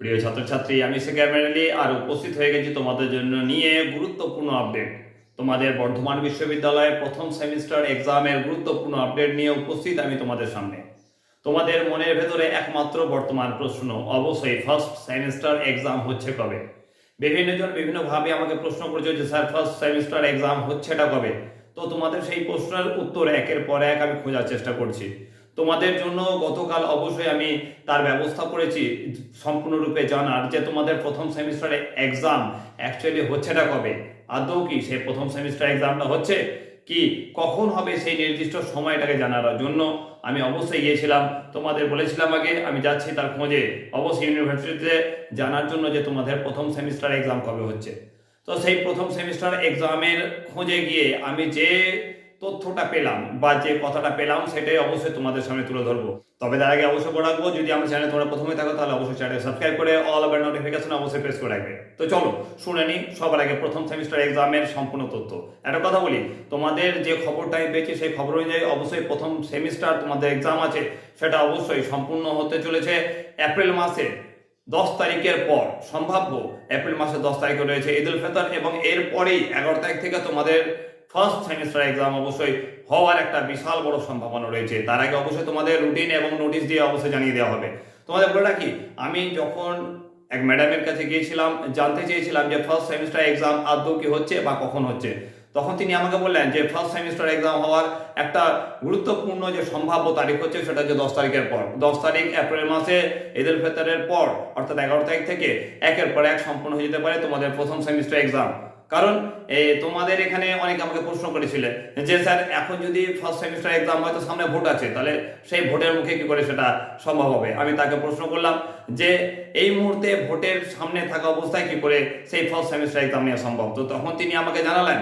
প্রিয় ছাত্রছাত্রী, আমি সে ক্যামেরালি আর উপস্থিত হয়ে গেছি তোমাদের জন্য নিয়ে গুরুত্বপূর্ণ আপডেট। তোমাদের বর্ধমান বিশ্ববিদ্যালয়ের প্রথম সেমিস্টার এক্সামের গুরুত্বপূর্ণ আপডেট নিয়ে উপস্থিত আমি তোমাদের সামনে। তোমাদের মনের ভেতরে একমাত্র বর্তমান প্রশ্ন, অবশ্যই ফার্স্ট সেমিস্টার এক্সাম হচ্ছে কবে? বিভিন্ন জন বিভিন্নভাবে আমাকে প্রশ্ন করেছে যে, স্যার ফার্স্ট সেমিস্টার এক্সাম হচ্ছেটা কবে? তো তোমাদের সেই প্রশ্নের উত্তর একের পর এক আমি খোঁজার চেষ্টা করছি। তোমাদের জন্য গতকাল অবশ্যই আমি তার ব্যবস্থা করেছি, সম্পূর্ণরূপে জানার যে তোমাদের প্রথম সেমিস্টারে এক্সাম অ্যাকচুয়ালি হচ্ছেটা কবে, আদৌ কি সেই প্রথম সেমিস্টার এক্সামটা হচ্ছে? কি কখন হবে সেই নির্দিষ্ট সময়টাকে জানার জন্য আমি অবশ্যই গিয়েছিলাম। তোমাদের বলেছিলাম আগে, আমি যাচ্ছি তার খোঁজে। অবশ্যই ইউনিভার্সিটিতে জানার জন্য যে তোমাদের প্রথম সেমিস্টার এক্সাম কবে হচ্ছে। তো সেই প্রথম সেমিস্টার এক্সামের খোঁজে গিয়ে আমি যে তথ্যটা পেলাম বা যে কথাটা পেলাম সেটাই অবশ্যই তোমাদের সামনে তুলে ধরবো। তবে তার আগে অবশ্যই বলে রাখব, যদি আমার চ্যানেল তোমরা প্রথমে থাকো, তাহলে অবশ্যই চ্যানেল সাবস্ক্রাইব করে অল ওভার নোটিফিকেশন অবশ্যই প্রেস করে রাখবে। তো চলো, শুনে নিই সবার আগে প্রথম সেমিস্টার এক্সামের সম্পূর্ণ তথ্য। একটা কথা বলি, তোমাদের যে খবরটা পেয়েছি সেই খবর অনুযায়ী অবশ্যই প্রথম সেমিস্টার তোমাদের এক্সাম আছে, সেটা অবশ্যই সম্পূর্ণ হতে চলেছে এপ্রিল মাসে। দশ তারিখের পর, সম্ভাব্য এপ্রিল মাসের দশ তারিখে রয়েছে ঈদ উল ফিতর এবং এরপরেই এগারো তারিখ থেকে তোমাদের ফার্স্ট সেমিস্টার এক্সাম অবশ্যই হওয়ার একটা বিশাল বড় সম্ভাবনা রয়েছে। তার আগে অবশ্যই তোমাদের রুটিন এবং নোটিশ দিয়ে অবশ্যই জানিয়ে দেওয়া হবে। তোমাদের বলে রাখি, আমি যখন এক ম্যাডামের কাছে গিয়েছিলাম, জানতে চেয়েছিলাম যে ফার্স্ট সেমিস্টার এক্সাম আদৌ কি হচ্ছে বা কখন হচ্ছে। তখন তিনি আমাকে বললেন যে ফার্স্ট সেমিস্টার এক্সাম হওয়ার একটা গুরুত্বপূর্ণ যে সম্ভাব্য তারিখ হচ্ছে সেটা হচ্ছে দশ তারিখের পর। দশ তারিখ এপ্রিল মাসে ঈদ উল ফিতরের পর, অর্থাৎ এগারো তারিখ থেকে একের পর এক সম্পূর্ণ হয়ে যেতে পারে তোমাদের প্রথম সেমিস্টার এক্সাম কারণ তোমাদের এখানে অনেকে আমাকে প্রশ্ন করেছিলে যে, স্যার, এখন যদি ফার্স্ট সেমিস্টার এক্সাম হয়তো সামনে ভোট আছে, তাহলে সেই ভোটের মুখে কি করে সেটা সম্ভব হবে? আমি তাকে প্রশ্ন করলাম যে, এই মুহূর্তে ভোটের সামনে থাকা অবস্থায় কি করে সেই ফার্স্ট সেমিস্টার এক্সাম নেওয়া সম্ভব? তো তখন তিনি আমাকে জানালেন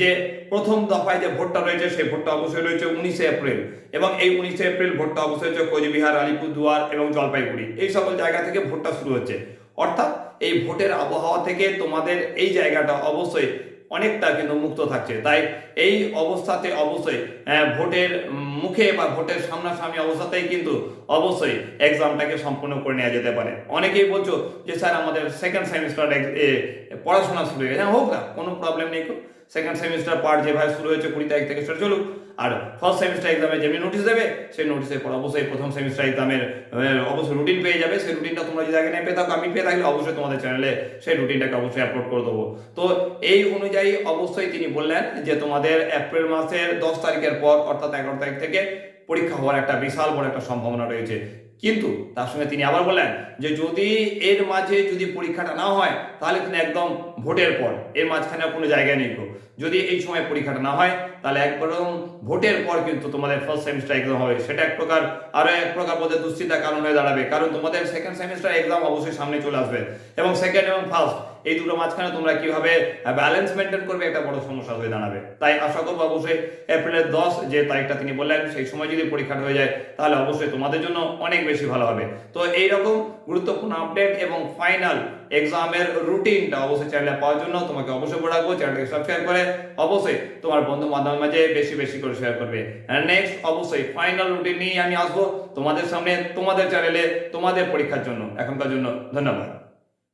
যে, প্রথম দফায় যে ভোটটা রয়েছে, সেই ভোটটা অবশ্যই রয়েছে উনিশে এপ্রিল এবং এই উনিশে এপ্রিল ভোটটা অবশ্যই হচ্ছে কোচবিহার, আলিপুরদুয়ার এবং জলপাইগুড়ি। এই সকল জায়গা থেকে ভোটটা শুরু হচ্ছে। অর্থাৎ এই ভোটের আবহাওয়া থেকে তোমাদের এই জায়গাটা অবশ্যই অনেকটা কিন্তু মুক্ত থাকছে। তাই এই অবস্থাতে অবশ্যই ভোটের মুখে বা ভোটের সামনাসামনি অবস্থাতেই কিন্তু অবশ্যই এক্সামটাকে সম্পূর্ণ করে নেওয়া যেতে পারে। অনেকেই বলছো যে, স্যার, আমাদের সেকেন্ড সেমিস্টার পড়াশোনা শুরু হয়ে হ্যাঁ হোক না, কোনো প্রবলেম নেই সেকেন্ড সেমিস্টার পার্ট যেভাবে শুরু হয়েছে কুড়ি তারিখ থেকে সেটা চলুক, আর ফার্স্ট সেমিস্টার এক্সামে যেমনি নোটিশ দেবে, সেই নোটিশের পর অবশ্যই প্রথম সেমিস্টার এক্সামের অবশ্যই রুটিন পেয়ে যাবে। সেই রুটিনটা তোমরা যদি আগে না পেয়ে থাকো, আমি পেয়ে থাকলে অবশ্যই তোমাদের চ্যানেলে সেই রুটিনটাকে অবশ্যই আপলোড করে দেবো। তো এই অনুযায়ী অবশ্যই তিনি বললেন যে তোমাদের এপ্রিল মাসের দশ তারিখের পর, অর্থাৎ এগারো তারিখ থেকে পরীক্ষা হওয়ার একটা বিশাল বড় একটা সম্ভাবনা রয়েছে। কিন্তু তার সঙ্গে তিনি আবার বললেন যে, যদি এর মাঝে যদি পরীক্ষাটা না হয়, তাহলে তিনি একদম ভোটের পর, এর মাঝখানে কোনো জায়গায় নেই যদি এই সময় পরীক্ষাটা না হয়, তাহলে একদম ভোটের পর কিন্তু তোমাদের ফার্স্ট সেমিস্টার এক্সাম হবে। সেটা এক প্রকার, আরও এক প্রকার বলতে দুশ্চিন্তার কারণ হয়ে দাঁড়াবে। কারণ তোমাদের সেকেন্ড সেমিস্টার এক্সাম অবশ্যই সামনে চলে আসবে। এবং সেকেন্ড এবং ফার্স্ট এই দুটো মাঝখানে তোমরা কীভাবে ব্যালেন্স মেনটেন করবে একটা বড় সমস্যা হয়ে দাঁড়াবে। তাই আশা করব অবশ্যই এপ্রিলের দশ যে তারিখটা তিনি বললেন, সেই সময় যদি পরীক্ষাটা হয়ে যায়, তাহলে অবশ্যই তোমাদের জন্য অনেক বেশি ভালো হবে। তো এইরকম গুরুত্বপূর্ণ আপডেট এবং ফাইনাল এক্সামের রুটিনটা অবশ্যই চ্যানেলে পাওয়ার জন্য তোমাকে অবশ্যই করে রাখব চ্যানেলটাকে সাবস্ক্রাইব করে অবশ্যই তোমার বন্ধু বান্ধবের মাঝে বেশি বেশি করে শেয়ার করবে। নেক্সট অবশ্যই ফাইনাল রুটিন নিয়ে আমি আসব তোমাদের সামনে, তোমাদের চ্যানেলে তোমাদের পরীক্ষার জন্য। এখনকার জন্য ধন্যবাদ।